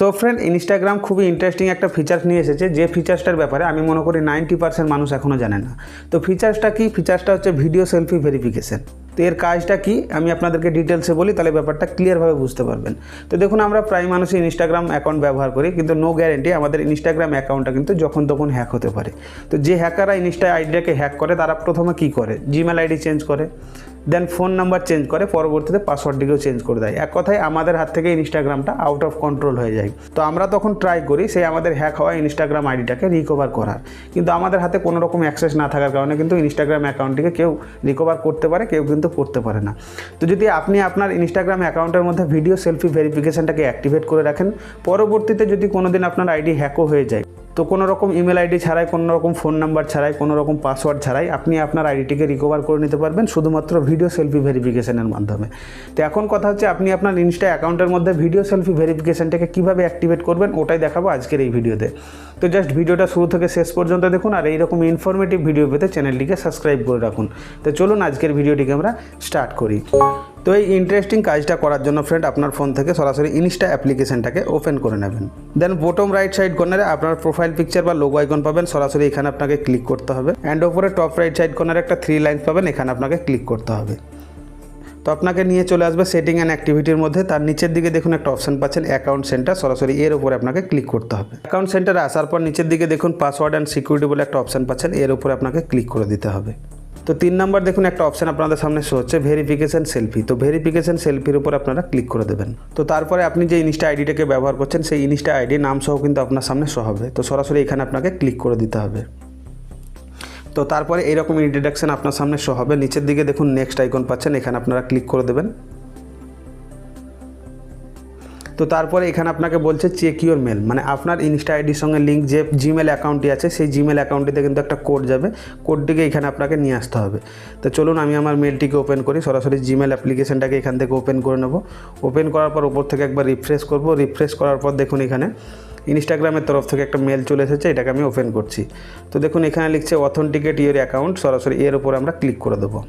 So friend Instagram খুবই interesting একটা features নিয়ে এসেছে। যে ফিচার্সটার ব্যাপারে আমি মনে করি নাইনটি পার্সেন্ট মানুষ এখনও জানে না। তো ফিচার্সটা কি? ফিচার্সটা হচ্ছে ভিডিও সেলফি ভেরিফিকেশান তো এর কাজটা কি? আমি আপনাদেরকে ডিটেলসে বলি, তাহলে ব্যাপারটা ক্লিয়ারভাবে বুঝতে পারবেন। তো দেখুন, আমরা প্রায় মানুষই ইনস্টাগ্রাম অ্যাকাউন্ট ব্যবহার করি, কিন্তু নো গ্যারেন্টি আমাদের ইনস্টাগ্রাম অ্যাকাউন্টটা কিন্তু যখন তখন হ্যাক হতে পারে। তো যে হ্যাকাররা ইনস্টা আইডিটাকে হ্যাক করে, তারা প্রথমে কী করে? জিমেল আইডি চেঞ্জ করে। দেন ফোন নাম্বার চেঞ্জ করে, পরবর্তীতে পাসওয়ার্ডটিকেও চেঞ্জ করে দেয়। এক কথায় আমাদের হাত থেকে ইনস্টাগ্রামটা আউট অফ কন্ট্রোল হয়ে যায়। তো আমরা তখন ট্রাই করি, সেই আমাদের হ্যাক হওয়া ইনস্টাগ্রাম আইডিটাকে রিকভার করার। কিন্তু আমাদের হাতে কোনো রকম অ্যাক্সেস না থাকার কারণে কিন্তু ইনস্টাগ্রাম অ্যাকাউন্টটিকে কেউ রিকভার করতে পারে, কেউ কিন্তু করতে পারে না। তো যদি আপনি আপনার ইনস্টাগ্রাম অ্যাকাউন্টের মধ্যে ভিডিও সেলফি ভেরিফিকেশনটাকে অ্যাক্টিভেট করে রাখেন, পরবর্তীতে যদি কোনো দিন আপনার আইডি হ্যাকও হয়ে যায় তো কোনো রকম ইমেল আইডি ছাড়াই কোনো রকম ফোন নাম্বার ছাড়াই কোনো রকম পাসওয়ার্ড ছাড়াই আপনি আপনার আইডিটিকে রিকভার করে নিতে পারবেন শুধুমাত্র ভিডিও সেলফি ভেরিফিকেশনের মাধ্যমে। তো এখন কথা হচ্ছে আপনি আপনার ইনস্টা অ্যাকাউন্টের মধ্যে ভিডিও সেলফি ভেরিফিকেশনটাকে কীভাবে অ্যাক্টিভেট করবেন ওটাই দেখাবো আজকের এই ভিডিওতে তো। জাস্ট ভিডিওটা শুরু থেকে শেষ পর্যন্ত দেখুন আর এইরকম ইনফরমেটিভ ভিডিও পেতে চ্যানেলটিকে সাবস্ক্রাইব করে রাখুন। তো চলুন আজকের ভিডিওটিকে আমরা স্টার্ট করি। তো এই ইন্টারেস্টিং কাজটা করার জন্য ফ্রেন্ড আপনার ফোন থেকে সরাসরি ইনস্টা অ্যাপ্লিকেশনটাকে ওপেন করে নেবেন। দেন বোটম রাইট সাইড কর্নারে আপনার প্রোফাইল পিকচার বা লোগো আইকন পাবেন, সরাসরি এখানে আপনাকে ক্লিক করতে হবে। অ্যান্ড ওপরে টপ রাইট সাইড কর্নারে একটা থ্রি লাইন্স পাবেন, এখানে আপনাকে ক্লিক করতে হবে। তো আপনাকে নিয়ে চলে আসবে সেটিং অ্যান্ড অ্যাক্টিভিটির মধ্যে। তার নিচের দিকে দেখুন একটা অপশন পাচ্ছেন অ্যাকাউন্ট সেন্টার সরাসরি এর উপরে আপনাকে ক্লিক করতে হবে। অ্যাকাউন্ট সেন্টারে আসার পর নিচের দিকে দেখুন পাসওয়ার্ড অ্যান্ড সিকিউরিটি বলে একটা অপশন পাচ্ছেন, এর উপরে আপনাকে ক্লিক করে দিতে হবে। তো তিন নাম্বার দেখুন, একটা অপশান আপনাদের সামনে শো হচ্ছে ভেরিফিকেশান সেলফি তো ভেরিফিকেশান সেলফির উপর আপনারা ক্লিক করে দেবেন। তো তারপরে আপনি যে ইনস্টা আইডিটাকে ব্যবহার করছেন, সেই ইনস্টা আইডি নাম সহ কিন্তু আপনার সামনে শো হবে। তো সরাসরি এখানে আপনাকে ক্লিক করে দিতে হবে। তো তারপরে এইরকম ইন্ট্রোডাকশান আপনার সামনে শো হবে। নিচের দিকে দেখুন নেক্সট আইকন পাচ্ছেন, এখানে আপনারা ক্লিক করে দেবেন। তো তারপরে এখানে আপনাকে বলছে চেক ইউর মেল মানে আপনার ইনস্টা আইডির সঙ্গে লিঙ্ক যে জিমেল অ্যাকাউন্টটি আছে, সেই জিমেল অ্যাকাউন্টটিতে কিন্তু একটা কোড যাবে। কোডটিকে এখানে আপনাকে নিয়ে আসতে হবে। তো চলুন আমি আমার মেলটিকে ওপেন করি, সরাসরি জিমেল অ্যাপ্লিকেশনটাকে এখান থেকে ওপেন করে নেব। ওপেন করার পর উপর থেকে একবার রিফ্রেশ করব। রিফ্রেশ করার পর দেখুন এখানে ইনস্টাগ্রামের তরফ থেকে একটা মেল চলে এসেছে, এটাকে আমি ওপেন করছি। তো দেখুন এখানে লিখছে অথেন্টিকেট ইউর অ্যাকাউন্ট সরাসরি এর উপরে আমরা ক্লিক করে দেবো।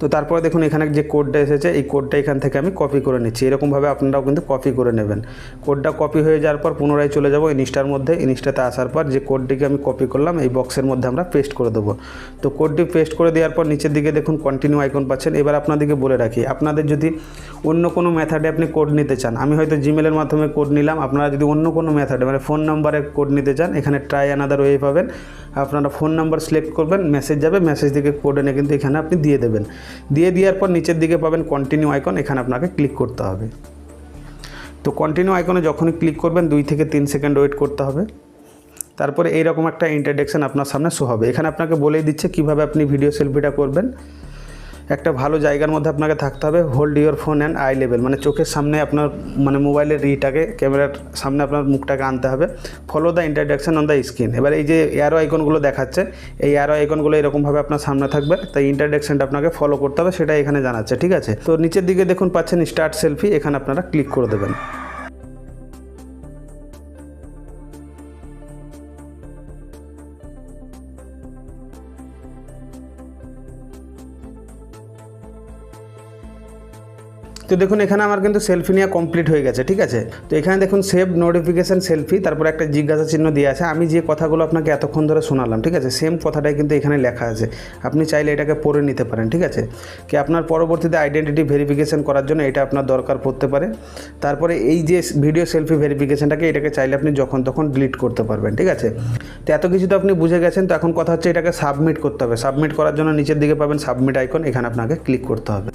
তো তারপরে দেখুন এখানে যে কোডটা এসেছে, এই কোডটা এখান থেকে আমি কপি করে নিচ্ছি। এরকমভাবে আপনারাও কিন্তু কপি করে নেবেন। কোডটা কপি হয়ে যাওয়ার পর পুনরায় চলে যাব ইনস্টার মধ্যে। ইনস্টাতে আসার পর যে কোডটিকে আমি কপি করলাম, এই বক্সের মধ্যে আমরা পেস্ট করে দেবো। তো কোডটি পেস্ট করে দেওয়ার পর নিচের দিকে দেখুন কন্টিনিউ আইকন পাচ্ছেন। এবার আপনাদেরকে বলে রাখি, আপনাদের যদি অন্য কোনো মেথডে আপনি কোড নিতে চান, আমি হয়তো জিমেলের মাধ্যমে কোড নিলাম। আপনারা যদি অন্য কোনো মেথডে মানে ফোন নাম্বারে কোড নিতে চান, এখানে ট্রাই অ্যানাদার ওয়ে পাবেন। আপনারা ফোন নাম্বার সিলেক্ট করবেন মেসেজ যাবে মেসেজ থেকে কোড এনে কিন্তু এখানে আপনি দিয়ে দেবেন। দিয়ে দেওয়ার পর নিচের দিকে পাবেন কন্টিনিউ আইকন এখানে আপনাকে ক্লিক করতে হবে। তো কন্টিনিউ আইকনে যখনই ক্লিক করবেন, দুই থেকে তিন সেকেন্ড ওয়েট করতে হবে। তারপরে এইরকম একটা ইন্টারডেকশান আপনার সামনে শো হবে। এখানে আপনাকে বলেই দিচ্ছে কীভাবে আপনি ভিডিও সেলফিটা করবেন। একটা ভালো জায়গার মধ্যে আপনাকে থাকতে হবে hold your phone and eye level মানে চোখের সামনে আপনার মানে মোবাইলের রিটাকে ক্যামেরার সামনে আপনার মুখটাকে আনতে হবে follow the introduction on the screen এবার এই যে এয়ারো আইকনগুলো দেখাচ্ছে, এই এয়ারো আইকনগুলো এরকমভাবে আপনার সামনে থাকবে, তাই ইন্টারডাকশানটা আপনাকে ফলো করতে হবে সেটা এখানে জানাচ্ছে, ঠিক আছে? তো নিচের দিকে দেখুন পাচ্ছেন স্টার্ট সেলফি এখানে আপনারা ক্লিক করে দেবেন। তো দেখুন, এখানে আমার কিন্তু সেলফি নেওয়া কমপ্লিট হয়ে গেছে, ঠিক আছে? তো এখানে দেখুন সেভ নোটিফিকেশান সেলফি তারপর একটা জিজ্ঞাসা চিহ্ন দিয়ে আছে। আমি যে কথাগুলো আপনাকে এতক্ষণ ধরে শোনালাম, ঠিক আছে? সেম কথাটাই কিন্তু এখানে লেখা আছে। আপনি চাইলে এটাকে পড়ে নিতে পারেন, ঠিক আছে? কি আপনার পরবর্তীতে আইডেন্টিটি ভেরিফিকেশন করার জন্য এটা আপনার দরকার পড়তে পারে। তারপরে এই যে ভিডিও সেলফি ভেরিফিকেশনটাকে এটাকে চাইলে আপনি যখন তখন ডিলিট করতে পারবেন, ঠিক আছে? তো এত কিছু তো আপনি বুঝে গেছেন, তো এখন কথা হচ্ছে এটাকে সাবমিট করতে হবে। সাবমিট করার জন্য নিচের দিকে পাবেন সাবমিট আইকন এখানে আপনাকে ক্লিক করতে হবে।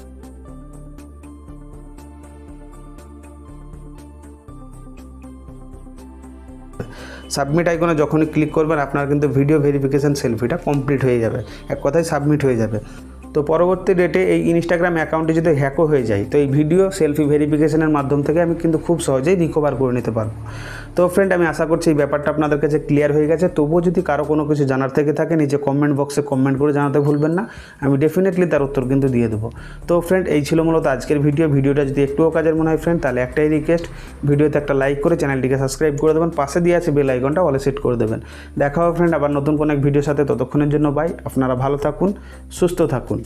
সাবমিট আইকনে যখনই ক্লিক করবেন, আপনার কিন্তু ভিডিও ভেরিফিকেশান সেলফিটা কমপ্লিট হয়ে যাবে। এক কথায় সাবমিট হয়ে যাবে। তো পরবর্তী ডেটে এই ইনস্টাগ্রাম অ্যাকাউন্টে যদি হ্যাকও হয়ে যায়, তো এই ভিডিও সেলফি ভেরিফিকেশনের মাধ্যম থেকে আমি কিন্তু খুব সহজেই রিকভার করে নিতে পারব। তো ফ্রেন্ড আমি আশা করছি এই ব্যাপারটা আপনাদের কাছে ক্লিয়ার হয়ে গেছে। তবুও যদি কারও কোনো কিছু জানার থেকে থাকে, নিচে কমেন্ট বক্সে কমেন্ট করে জানাতে ভুলবেন না। আমি ডেফিনেটলি তার উত্তর কিন্তু দিয়ে দেবো। তো ফ্রেন্ড এই ছিল মূলত আজকের ভিডিও ভিডিওটা যদি একটুও কাজের মনে হয় ফ্রেন্ড তাহলে একটাই রিকোয়েস্ট ভিডিওতে একটা লাইক করে চ্যানেলটিকে সাবস্ক্রাইব করে দেবেন। পাশে দিয়ে আছে বেল আইকনটা অলে সেট করে দেবেন। দেখা হবে ফ্রেন্ড আবার নতুন কোনো এক ভিডিওর সাথে। ততক্ষণের জন্য বাই আপনারা ভালো থাকুন, সুস্থ থাকুন।